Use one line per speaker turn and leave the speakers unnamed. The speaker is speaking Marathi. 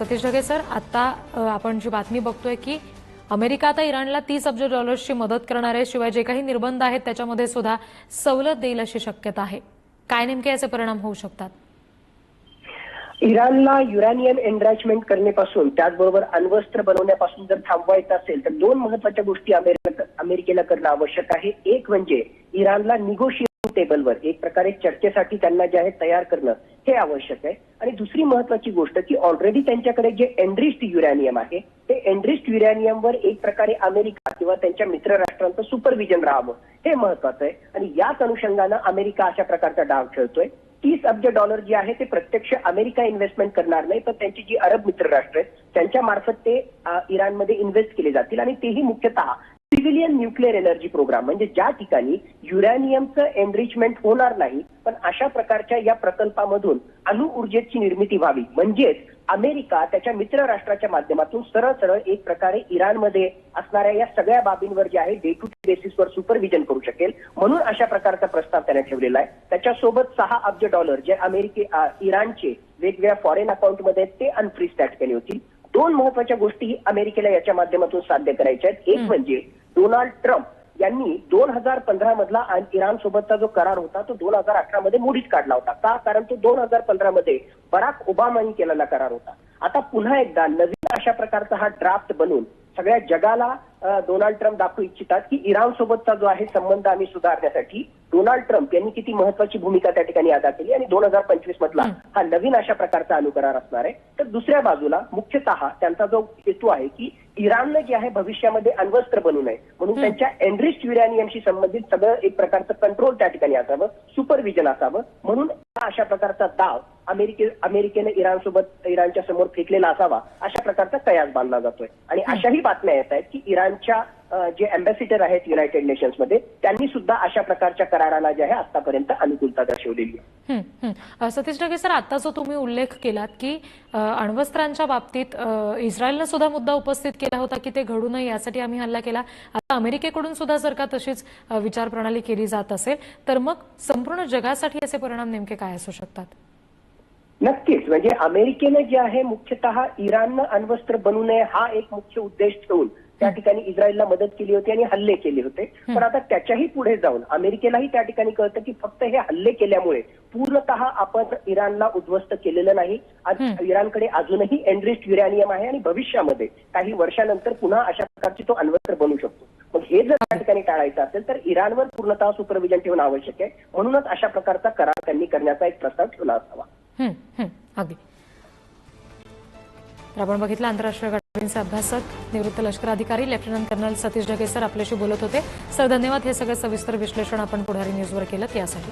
सतीश ढगे सर आता आपण जी बातमी बघतोय की अमेरिका आता इराणला तीस अब्ज डॉलर्सची मदत करणार आहे शिवाय जे काही निर्बंध आहेत त्याच्यामध्ये सुद्धा सवलत देईल अशी शक्यता आहे. काय नेमके याचे परिणाम होऊ शकतात?
इराणला युरॅनियम एनरॅचमेंट करण्यापासून त्याचबरोबर अण्वस्त्र बनवण्यापासून जर थांबवायचं असेल तर दोन महत्त्वाच्या गोष्टी अमेरिकेला करणं आवश्यक आहे. एक म्हणजे इराणला निगोशिएशन टेबलवर एक प्रकारे चर्चेसाठी त्यांना जे आहे तयार करणं. हे आवश्यक आहे. आणि दुसरी महत्वाची गोष्ट की ऑलरेडी त्यांच्याकडे जे एनरिस्ट युरॅनियम आहे ते एनरिस्ट युरॅनियमवर एक प्रकारे अमेरिका किंवा त्यांच्या मित्र राष्ट्रांचं सुपरविजन राहावं. हे महत्वाचं आहे. आणि याच अनुषंगानं अमेरिका अशा प्रकारचा डाव खेळतोय. तीस अब्ज डॉलर जे आहे ते प्रत्यक्ष अमेरिका इन्व्हेस्टमेंट करणार नाही पण त्यांची जी अरब मित्र राष्ट्र आहेत त्यांच्या मार्फत ते इराणमध्ये इन्व्हेस्ट केले जातील. आणि तेही मुख्यतः सिव्हिलियन न्यूक्लिअर एनर्जी प्रोग्राम म्हणजे ज्या ठिकाणी युरॅनियमचं एनरिचमेंट होणार नाही पण अशा प्रकारच्या या प्रकल्पामधून अणु ऊर्जेची निर्मिती व्हावी. म्हणजेच अमेरिका त्याच्या मित्र राष्ट्राच्या माध्यमातून सरळ सरळ एक प्रकारे इराणमध्ये असणाऱ्या या सगळ्या बाबींवर जे आहे डे टू डे बेसिसवर सुपरविजन करू शकेल. म्हणून अशा प्रकारचा प्रस्ताव त्याने ठेवलेला आहे. त्याच्यासोबत सहा अब्ज डॉलर जे अमेरिके इराणचे वेगवेगळ्या फॉरेन अकाउंटमध्ये ते अनफ्रीज स्टॅट केले होतील दोन महत्त्वाच्या गोष्टी अमेरिकेला याच्या माध्यमातून साध्य करायच्या आहेत. एक. म्हणजे डोनाल्ड ट्रम्प यांनी दोन हजार पंधरा मधला इराण सोबतचा जो करार होता तो दोन हजार अठरा मध्ये मोडीत काढला होता. का? कारण तो दोन हजार पंधरा मध्ये बराक ओबामांनी केलेला करार होता. आता पुन्हा एकदा नवीन अशा प्रकारचा हा ड्राफ्ट बनवून सगळ्या जगाला डोनाल्ड ट्रम्प दाखवू इच्छितात की इराण सोबतचा जो आहे संबंध आम्ही सुधारण्यासाठी डोनाल्ड ट्रम्प यांनी किती महत्वाची भूमिका त्या ठिकाणी अदा केली आणि दोन हजार पंचवीस मधला
हं.
नवीन अशा प्रकारचा अनुकरार असणार आहे तर दुसऱ्या बाजूला मुख्यतः त्यांचा जो हेतू आहे की इराणनं जे आहे भविष्यामध्ये अण्वस्त्र बनू नये म्हणून. त्यांच्या एनरिस्ट युरॅनियमशी संबंधित सगळं एक प्रकारचं कंट्रोल त्या ठिकाणी असावं सुपरविजन असावं म्हणून हा अशा प्रकारचा दाव अमेरिके अमेरिकेने इराणसोबत इराणच्या समोर फेकलेला असावा अशा प्रकारचा कयास बांधला जातोय आणि. अशाही बातम्या येत आहेत की इराणच्या जे अँबॅसिडर आहेत युनायटेड नेशन्समध्ये त्यांनी सुद्धा अशा प्रकारच्या कराराला जे आहे आतापर्यंत अनुकूलता दर्शवलेली आहे.
सतीश ढगे सर आता जो तुम्ही उल्लेख केलात की अण्वस्त्रांच्या बाबतीत इस्रायलनं सुद्धा मुद्दा उपस्थित केला होता की ते घडू नये यासाठी आम्ही हल्ला केला. आता अमेरिकेकडून सुद्धा जर का तशीच विचारप्रणाली केली जात असेल तर मग संपूर्ण जगासाठी याचे परिणाम नेमके काय असू शकतात?
नक्कीच. म्हणजे अमेरिकेनं जे आहे मुख्यतः इराणनं अण्वस्त्र बनू नये हा एक मुख्य उद्देश ठेवून त्या ठिकाणी इस्रायलला मदत केली होती आणि हल्ले केले होते. पण आता त्याच्याही पुढे जाऊन अमेरिकेलाही त्या ठिकाणी कळतं की फक्त हे हल्ले केल्यामुळे पूर्णतः आपण इराणला उद्ध्वस्त केलेलं नाही. आज. इराणकडे अजूनही एनरिस्ट युरॅनियम आहे आणि भविष्यामध्ये काही वर्षानंतर पुन्हा अशा प्रकारची तो अण्वस्त्र बनू शकतो. मग हे जर त्या ठिकाणी टाळायचं असेल तर इराणवर पूर्णतः सुपरविजन ठेवणं आवश्यक आहे. म्हणूनच अशा प्रकारचा करार त्यांनी करण्याचा एक प्रस्ताव ठेवला असावा.
अगदी. आपण बघितलं आंतरराष्ट्रीय अभ्यासक निवृत्त लष्कर अधिकारी lieutenant colonel Satish Dhage sir आपल्याशी बोलत होते. सर धन्यवाद. हे सगळं सविस्तर विश्लेषण आपण पुढारी न्यूजवर केलं यासाठी